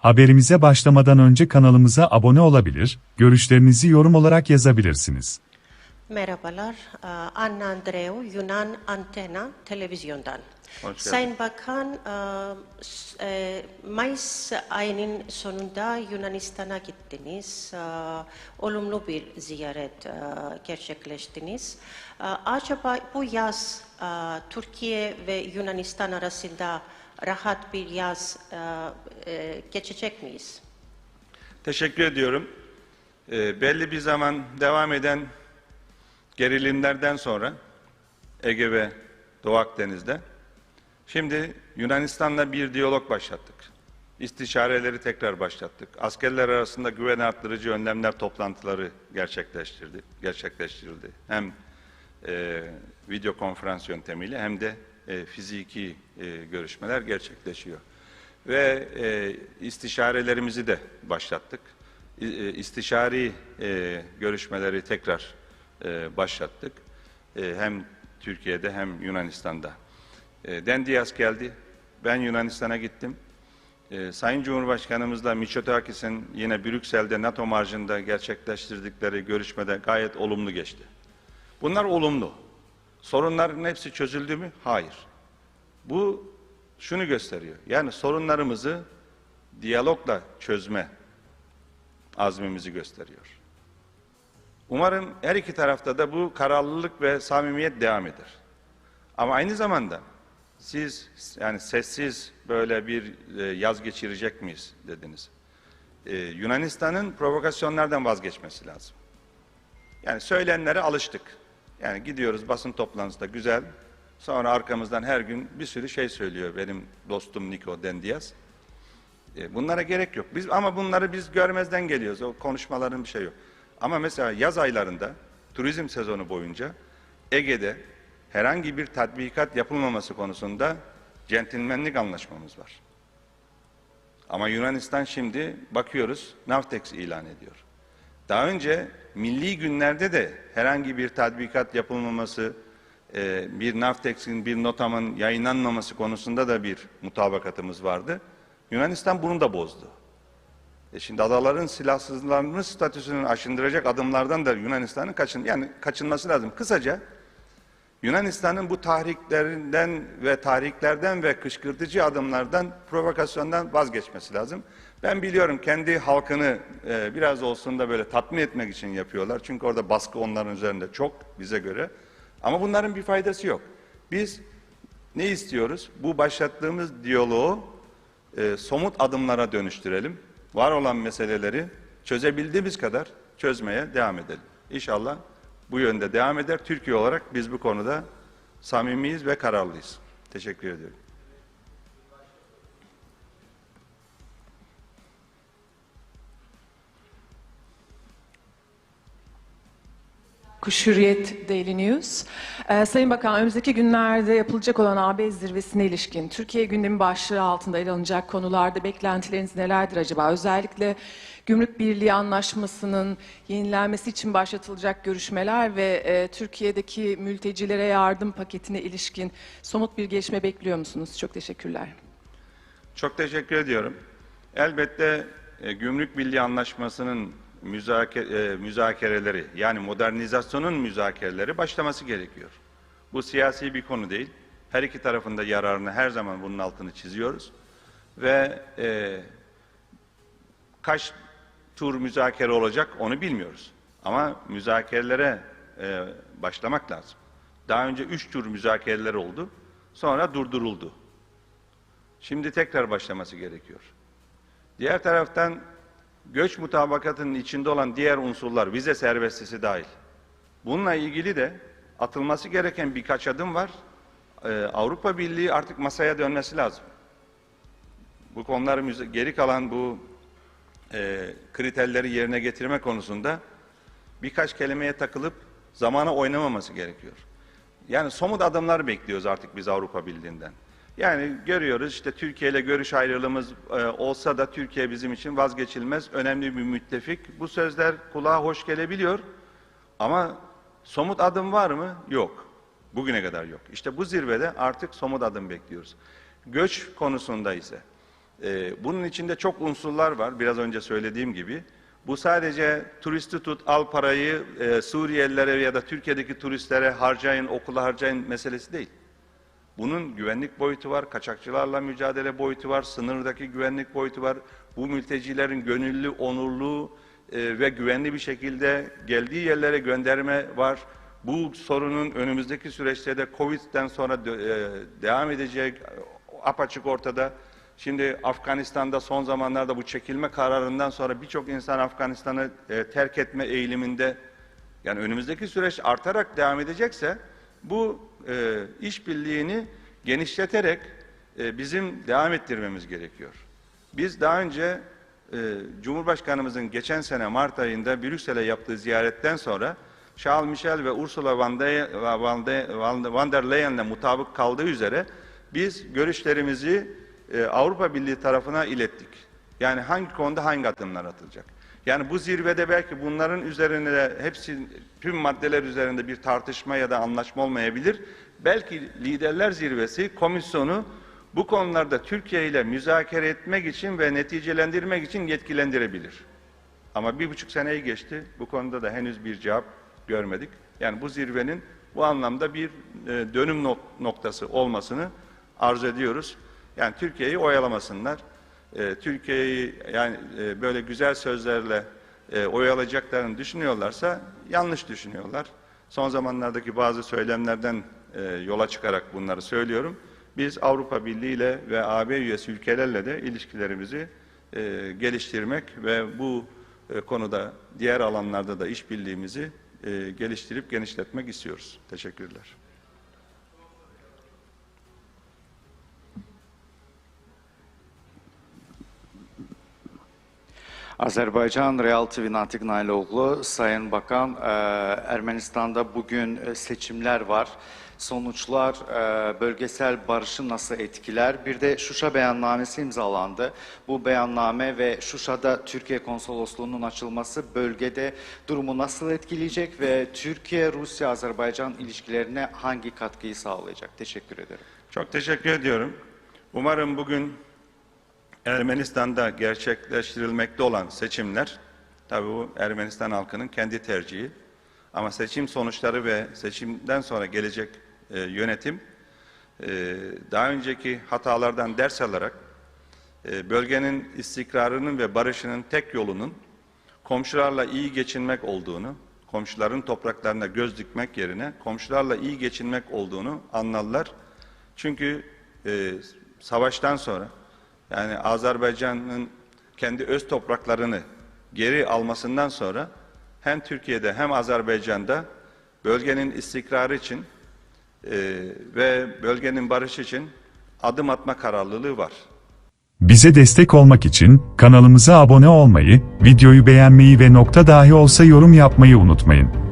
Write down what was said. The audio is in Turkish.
Haberimize başlamadan önce kanalımıza abone olabilir, görüşlerinizi yorum olarak yazabilirsiniz. Merhabalar, Anna Andreu, Yunan Antena Televizyondan. Sayın Bakan, Mayıs ayının sonunda Yunanistan'a gittiniz. Olumlu bir ziyaret gerçekleştiniz. Acaba bu yaz Türkiye ve Yunanistan arasında rahat bir yaz e, e, geçecek miyiz? Teşekkür ediyorum. Ee, belli bir zaman devam eden gerilimlerden sonra Ege ve Doğu Akdeniz'de şimdi Yunanistan'la bir diyalog başlattık. İstişareleri tekrar başlattık. Askerler arasında güven arttırıcı önlemler toplantıları gerçekleştirdi, gerçekleştirildi. Hem e, video konferans yöntemiyle hem de e, fiziki e, görüşmeler gerçekleşiyor. Ve e, istişarelerimizi de başlattık. E, İstişari e, görüşmeleri tekrar başlattık. Hem Türkiye'de hem Yunanistan'da. E, geldi. Ben Yunanistan'a gittim. Sayın Cumhurbaşkanımızla Mitsotakis'in yine Brüksel'de NATO marjında gerçekleştirdikleri görüşmede gayet olumlu geçti. Bunlar olumlu. Sorunların hepsi çözüldü mü? Hayır. Bu şunu gösteriyor. Yani sorunlarımızı diyalogla çözme azmimizi gösteriyor. Umarım her iki tarafta da bu kararlılık ve samimiyet devam eder. Ama aynı zamanda siz yani sessiz böyle bir e, yaz geçirecek miyiz dediniz. Ee, Yunanistan'ın provokasyonlardan vazgeçmesi lazım. Yani söylenenlere alıştık. Yani gidiyoruz basın toplantısında güzel. Sonra arkamızdan her gün bir sürü şey söylüyor benim dostum Niko Dendias. E, bunlara gerek yok. Biz ama bunları biz görmezden geliyoruz. O konuşmaların bir şey yok. Ama mesela yaz aylarında turizm sezonu boyunca Ege'de herhangi bir tatbikat yapılmaması konusunda centilmenlik anlaşmamız var. Ama Yunanistan şimdi bakıyoruz Navtex ilan ediyor. Daha önce milli günlerde de herhangi bir tatbikat yapılmaması, e, bir Navtex'in, bir notamın yayınlanmaması konusunda da bir mutabakatımız vardı. Yunanistan bunu da bozdu. E şimdi adaların silahsızlanmış statüsünü aşındıracak adımlardan da Yunanistan'ın kaçın, yani kaçınması lazım. Kısaca Yunanistan'ın bu tahriklerinden ve tahriklerden ve kışkırtıcı adımlardan, provokasyondan vazgeçmesi lazım. Ben biliyorum kendi halkını e, biraz olsun da böyle tatmin etmek için yapıyorlar. Çünkü orada baskı onların üzerinde çok bize göre. Ama bunların bir faydası yok. Biz ne istiyoruz? Bu başlattığımız diyaloğu e, somut adımlara dönüştürelim. Var olan meseleleri çözebildiğimiz kadar çözmeye devam edelim. İnşallah bu yönde devam eder. Türkiye olarak biz bu konuda samimiyiz ve kararlıyız. Teşekkür ediyorum. Kuş Daily News. Ee, Sayın Bakan, önümüzdeki günlerde yapılacak olan AB zirvesine ilişkin Türkiye gündemi başlığı altında ele alınacak konularda beklentileriniz nelerdir acaba? Özellikle Gümrük Birliği Anlaşması'nın yenilenmesi için başlatılacak görüşmeler ve e, Türkiye'deki mültecilere yardım paketine ilişkin somut bir gelişme bekliyor musunuz? Çok teşekkürler. Çok teşekkür ediyorum. Elbette e, Gümrük Birliği Anlaşması'nın müzake, e, müzakereleri yani modernizasyonun müzakereleri başlaması gerekiyor. Bu siyasi bir konu değil. Her iki tarafında yararını her zaman bunun altını çiziyoruz. Ve e, kaç tur müzakere olacak onu bilmiyoruz. Ama müzakerelere e, başlamak lazım. Daha önce üç tur müzakereler oldu. Sonra durduruldu. Şimdi tekrar başlaması gerekiyor. Diğer taraftan göç mutabakatının içinde olan diğer unsurlar, vize serbestisi dahil. Bununla ilgili de atılması gereken birkaç adım var. Ee, Avrupa Birliği artık masaya dönmesi lazım. Bu konuları müze- geri kalan bu e, kriterleri yerine getirme konusunda birkaç kelimeye takılıp zamana oynamaması gerekiyor. Yani somut adımlar bekliyoruz artık biz Avrupa Birliği'nden. Yani görüyoruz işte Türkiye ile görüş ayrılığımız e, olsa da Türkiye bizim için vazgeçilmez, önemli bir müttefik. Bu sözler kulağa hoş gelebiliyor ama somut adım var mı? Yok. Bugüne kadar yok. İşte bu zirvede artık somut adım bekliyoruz. Göç konusunda ise Ee, bunun içinde çok unsurlar var, biraz önce söylediğim gibi. Bu sadece turisti tut, al parayı e, Suriyelilere ya da Türkiye'deki turistlere harcayın, okula harcayın meselesi değil. Bunun güvenlik boyutu var, kaçakçılarla mücadele boyutu var, sınırdaki güvenlik boyutu var. Bu mültecilerin gönüllü, onurlu e, ve güvenli bir şekilde geldiği yerlere gönderme var. Bu sorunun önümüzdeki süreçte de Covid'den sonra dö- e, devam edecek apaçık ortada. Şimdi Afganistan'da son zamanlarda bu çekilme kararından sonra birçok insan Afganistan'ı e, terk etme eğiliminde. Yani önümüzdeki süreç artarak devam edecekse bu e, işbirliğini genişleterek e, bizim devam ettirmemiz gerekiyor. Biz daha önce e, Cumhurbaşkanımızın geçen sene Mart ayında Brüksel'e yaptığı ziyaretten sonra Charles Michel ve Ursula von der, von der, von der Leyen'le mutabık kaldığı üzere biz görüşlerimizi e, Avrupa Birliği tarafına ilettik. Yani hangi konuda hangi adımlar atılacak? Yani bu zirvede belki bunların üzerine hepsi tüm maddeler üzerinde bir tartışma ya da anlaşma olmayabilir. Belki liderler zirvesi komisyonu bu konularda Türkiye ile müzakere etmek için ve neticelendirmek için yetkilendirebilir. Ama bir buçuk seneyi geçti. Bu konuda da henüz bir cevap görmedik. Yani bu zirvenin bu anlamda bir e, dönüm nok- noktası olmasını arzu ediyoruz. Yani Türkiye'yi oyalamasınlar. E, Türkiye'yi yani e, böyle güzel sözlerle e, oyalayacaklarını düşünüyorlarsa yanlış düşünüyorlar. Son zamanlardaki bazı söylemlerden yola çıkarak bunları söylüyorum. Biz Avrupa Birliği ile ve AB üyesi ülkelerle de ilişkilerimizi geliştirmek ve bu konuda diğer alanlarda da işbirliğimizi e, geliştirip genişletmek istiyoruz. Teşekkürler. Azerbaycan Real TV Natiq Nailoğlu, Sayın Bakan, e, Ermenistan'da bugün e, seçimler var. Sonuçlar e, bölgesel barışı nasıl etkiler? Bir de Şuşa beyannamesi imzalandı. Bu beyanname ve Şuşa'da Türkiye konsolosluğunun açılması bölgede durumu nasıl etkileyecek ve Türkiye-Rusya-Azerbaycan ilişkilerine hangi katkıyı sağlayacak? Teşekkür ederim. Çok teşekkür ediyorum. Umarım bugün Ermenistan'da gerçekleştirilmekte olan seçimler, tabii bu Ermenistan halkının kendi tercihi. Ama seçim sonuçları ve seçimden sonra gelecek e, yönetim e, daha önceki hatalardan ders alarak e, bölgenin istikrarının ve barışının tek yolunun komşularla iyi geçinmek olduğunu, komşuların topraklarına göz dikmek yerine komşularla iyi geçinmek olduğunu anladılar. Çünkü e, savaştan sonra yani Azerbaycan'ın kendi öz topraklarını geri almasından sonra hem Türkiye'de hem Azerbaycan'da bölgenin istikrarı için e, ve bölgenin barışı için adım atma kararlılığı var. Bize destek olmak için kanalımıza abone olmayı, videoyu beğenmeyi ve nokta dahi olsa yorum yapmayı unutmayın.